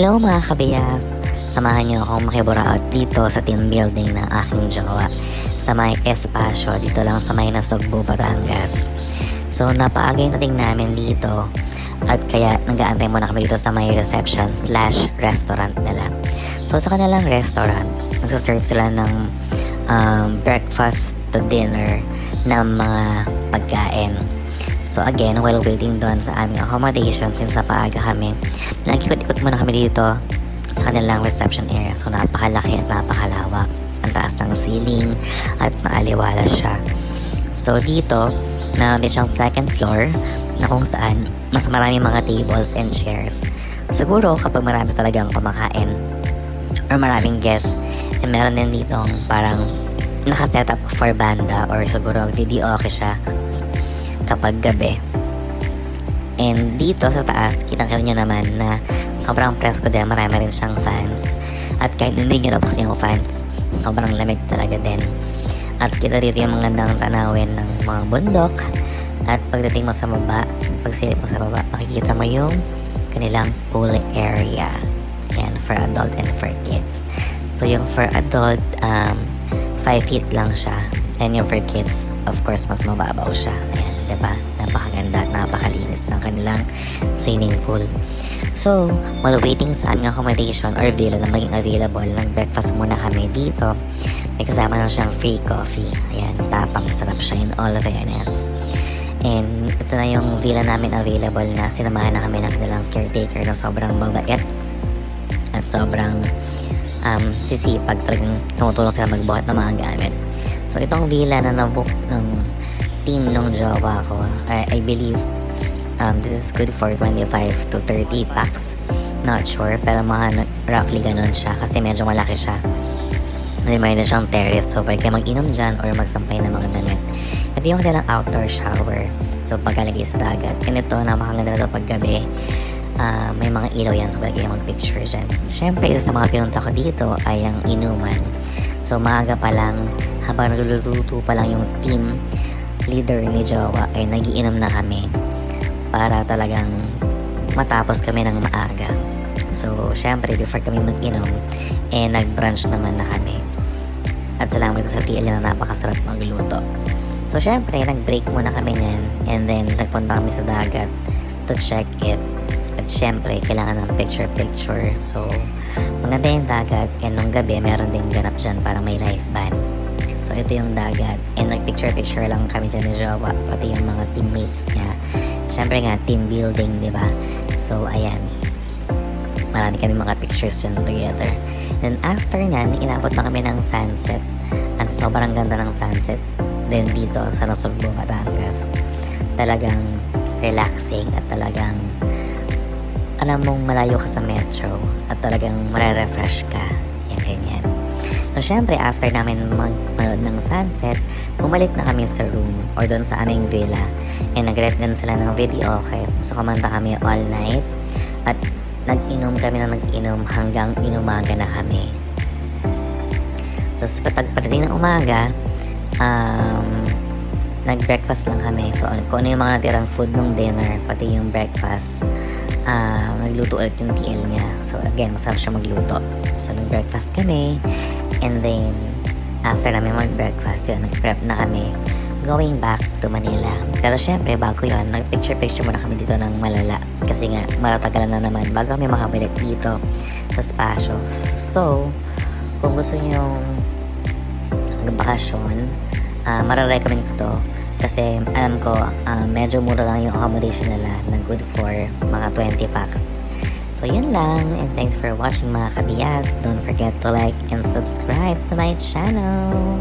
Hello mga kabiyas! Samahan niyo akong makiburaot dito sa team building ng aking jowa sa may espasyo dito lang sa may Nasugbo, Batangas. So napaagay nating namin dito at kaya nag-aantay muna kami dito sa may reception slash restaurant nila. So sa kanilang restaurant, nagsaserve sila ng um, breakfast to dinner ng mga pagkain. So again, while waiting doon sa aming accommodation, since napaaga kami, nagikot-ikot muna kami dito sa kanilang reception area. So napakalaki at napakalawak. Ang taas ng ceiling at maaliwala siya. So dito, meron din siyang second floor na kung saan mas marami mga tables and chairs. Siguro kapag marami talagang kumakain or maraming guests, and meron din dito parang nakaset up for banda or siguro video okay siya kapag gabi. And dito sa taas, kitang-kita nyo naman na sobrang presko din, marami rin siyang fans. At kahit hindi nyo nabuksan yung fans, sobrang lamig talaga din. At kita dito yung magandang tanawin ng mga bundok. At pagdating mo sa baba, pag silip mo sa baba, makikita mo yung kanilang pool area. Yan, for adult and for kids. So yung for adult, um, 5 feet lang siya. And yung for kids, of course, mas mababaw siya. Ayan, ba? Napakaganda at napakalinis ng kanilang swimming pool. So, while waiting sa aming accommodation or villa na maging available, nag-breakfast muna kami dito. May kasama na siyang free coffee. Ayan, tapang sarap siya in all fairness. And ito na yung villa namin available na sinamahan na kami ng kanilang caretaker na sobrang mabait at sobrang um, sisipag talagang tumutulong sila magbuhat ng mga gamit. So itong villa na nabook ng team ng jowa ko, I, I believe um, this is good for 25 to 30 packs. Not sure, pero mga na- roughly ganun siya kasi medyo malaki siya. May may na siyang terrace, so pwede kayo mag-inom dyan or magsampay ng mga damit. Ito yung kanilang outdoor shower. So pagkalagay sa dagat. And ito, napakaganda na ito pag gabi. Ah, may mga ilaw yan, so pwede kayo mag-picture dyan. Siyempre, isa sa mga pinunta ko dito ay ang inuman. So maaga pa lang, habang nagluluto pa lang yung team leader ni Jowa ay nagiinom na kami para talagang matapos kami ng maaga. So, syempre, before kami mag-inom, eh, nag-brunch naman na kami. At salamat sa TL na napakasarap magluto. So, syempre, nag-break muna kami niyan. And then, nagpunta kami sa dagat to check it. At syempre, kailangan ng picture-picture. So, maganda yung dagat. And nung gabi, meron din ganap dyan para may life band. So, ito yung dagat. And nag-picture-picture lang kami dyan ni Jowa. Pati yung mga teammates niya. Syempre nga, team building, di ba? So, ayan. Marami kami mga pictures dyan together. Then, after nan, inabot na kami ng sunset. At sobrang ganda ng sunset. Then, dito sa Nasugbo, Batangas. Talagang relaxing at talagang alam mong malayo ka sa metro at talagang marerefresh ka. Yan, ganyan. So, syempre, after namin magmanood ng sunset, bumalik na kami sa room or doon sa aming villa. And nag-rent sila ng video, okay? So, kumanta kami all night. At nag-inom kami na nag-inom hanggang inumaga na kami. So, sa pagdating ng umaga, um, nag-breakfast lang kami. So, ano- kung ano yung mga natirang food ng dinner, pati yung breakfast, ah nagluto ulit yung TL niya. So, again, masarap siya magluto. So, nag-breakfast kami. And then, after namin mag-breakfast, yun, nag-prep na kami going back to Manila. Pero syempre, bago yun, nag-picture-picture muna kami dito ng malala. Kasi nga, maratagalan na naman bago kami makabalik dito sa spasyo. So, kung gusto nyo magbakasyon, uh, mararecommend ko to. Kasi alam ko, ah, medyo mura lang yung accommodation nila na good for mga 20 packs. So yun lang, and thanks for watching mga kabiyas. Don't forget to like and subscribe to my channel.